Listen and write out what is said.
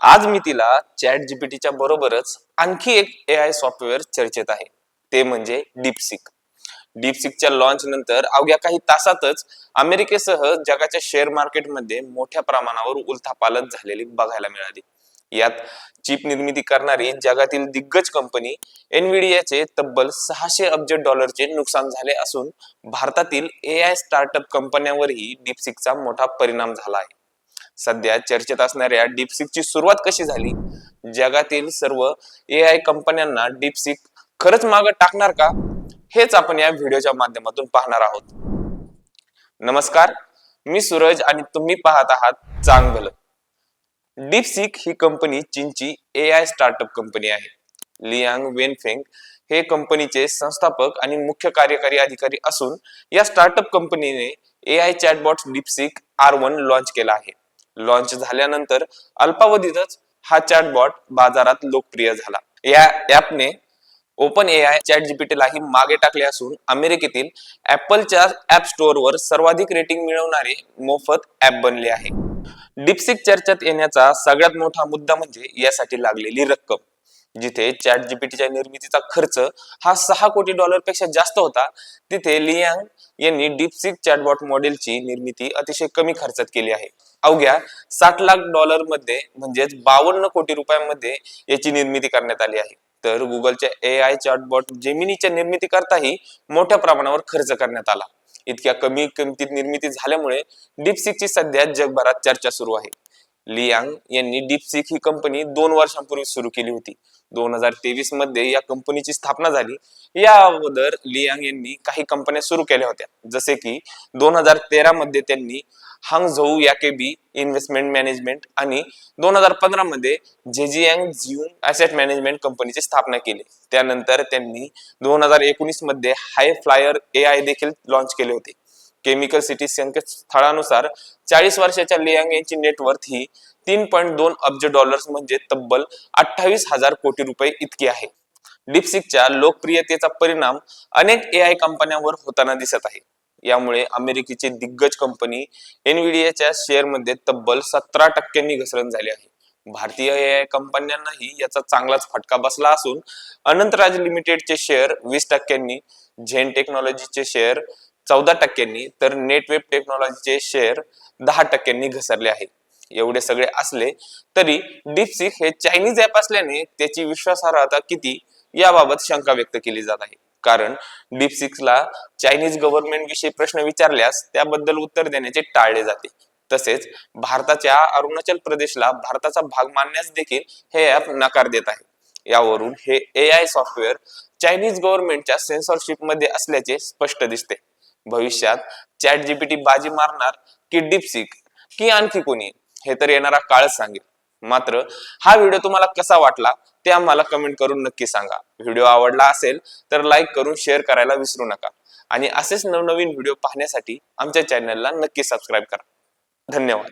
आज मी तिला चॅट जीपीटीच्या बरोबरच आणखी एक ए आय सॉफ्टवेअर चर्चेत आहे. ते म्हणजे डीपसिक डीपसिकच्या लॉन्च नंतर अवघ्या काही तासातच अमेरिकेसह जगाच्या शेअर मार्केटमध्ये मोठ्या प्रमाणावर उलथापालथ झालेली बघायला मिळाली. यात चिप निर्मिती करणारी जगातील दिग्गज कंपनी एनव्हिडियाचे तब्बल सहाशे अब्ज डॉलरचे नुकसान झाले असून भारतातील ए आय स्टार्टअप कंपन्यांवरही डीपसिकचा मोठा परिणाम झाला आहे. सध्या चर्चेत असणाऱ्या डीपसिकची सुरुवात कशी झाली? जगातील सर्व ए आय कंपन्यांना डीपसिक खरंच मागं टाकणार का? हेच आपण या व्हिडिओच्या माध्यमातून पाहणार आहोत. नमस्कार मी सूरज आणि तुम्ही पाहत आहात चांगलं. डीपसिक ही कंपनी चीनची ए आय स्टार्टअप कंपनी आहे. लियांग वेनफेंग हे कंपनीचे संस्थापक आणि मुख्य कार्यकारी अधिकारी असून या स्टार्टअप कंपनीने A I chatbot DeepSeek R one launch केला आहे. लॉन्च झाल्यानंतर अल्पावधीतच हा चॅटबॉट बाजारात लोकप्रिय झाला. या ऍपने ओपन ए आय चॅट जीपीटीलाही मागे टाकले असून अमेरिकेतील ऍपलच्या ऍप स्टोअरवर सर्वाधिक रेटिंग मिळवणारे मोफत ऍप बनले आहे. डिपसिक चर्चेत येण्याचा सगळ्यात मोठा मुद्दा म्हणजे यासाठी लागलेली रक्कम. जिथे चॅट जीपीटीच्या निर्मितीचा खर्च हा सहा कोटी डॉलरपेक्षा जास्त होता तिथे लियांग यांनी डीपसिक चॅटबॉट मॉडेलची निर्मिती अतिशय कमी खर्चात केली आहे. अवघ्या साठ लाख डॉलरमध्ये म्हणजेच बावन्न कोटी रुपयांमध्ये याची निर्मिती करण्यात आली आहे. तर गुगलच्या ए आय चॅटबॉट जेमिनीच्या निर्मिती करताही मोठ्या प्रमाणावर खर्च करण्यात आला. इतक्या कमी किमतीत निर्मिती झाल्यामुळे डीपसिकची सध्या जगभरात चर्चा सुरू आहे. लियांग यांनी डीपसिक ही कंपनी दोन वर्षांपूर्वी सुरू केली होती. दोन हजार तेवीसमध्ये या कंपनीची स्थापना झाली. या अगोदर लियांग यांनी काही कंपन्या सुरू केल्या होत्या. जसे की दोन हजार तेरा मध्ये त्यांनी हांगझोऊ याकेबी इन्व्हेस्टमेंट मॅनेजमेंट आणि दोन हजार पंधरा मध्ये झेजियांग झिऊ असेट मॅनेजमेंट कंपनीची स्थापना केली. त्यानंतर त्यांनी दोन हजार एकोणीसमध्ये हाय फ्लायर ए आय देखील लॉन्च केले होते. केमिकल सिटी संकेतस्थळानुसार चाळीस वर्षाच्या लियांग यांची नेटवर्थ ही तीन पॉईंट दोन अब्ज डॉलर्स म्हणजे तब्बल अठ्ठावीस हजार कोटी रुपये इतकी आहे. डिपसिकच्या लोकप्रियतेचा परिणाम अनेक ए आय कंपन्यांवर होताना दिसत आहे. यामुळे अमेरिकेची दिग्गज कंपनी एनव्हिडियाच्या शेअरमध्ये तब्बल सतरा टक्क्यांनी घसरण झाली आहे. भारतीय ए आय कंपन्यांनाही याचा चांगलाच फटका बसला असून अनंतराज लिमिटेडचे शेअर वीस टक्क्यांनी झेन टेक्नॉलॉजीचे शेअर चौदा टक्क्यांनी तर नेटवेब टेक्नॉलॉजीचे शेअर दहा टक्क्यांनी घसरले आहे एवढे सगळे असले तरी डीपसिक हे चायनीज ऍप असल्याने त्याची विश्वासार्हता किती याबाबत शंका व्यक्त केली जात आहे. कारण डीपसिक्सला चायनीज गव्हर्नमेंट विषयी प्रश्न विचारल्यास त्याबद्दल उत्तर देण्याचे टाळले जाते. तसेच भारताच्या अरुणाचल प्रदेशला भारताचा भाग मानण्यास देखील हे ऍप नकार देत आहे. यावरून हे ए आय सॉफ्टवेअर चायनीज गव्हर्नमेंटच्या सेन्सॉरशिपमध्ये असल्याचे स्पष्ट दिसते. भविष्यात चॅट जीपीटी बाजी मारणार की डिपसिक की आणखी कोणी? हे तर येणारा काळच सांगेल. मात्र हा व्हिडिओ तुम्हाला कसा वाटला ते आम्हाला कमेंट करून नक्की सांगा. व्हिडिओ आवडला असेल तर लाईक करून शेअर करायला विसरू नका. आणि असेच नवनवीन व्हिडिओ पाहण्यासाठी आमच्या चॅनलला नक्की सबस्क्राईब करा. धन्यवाद.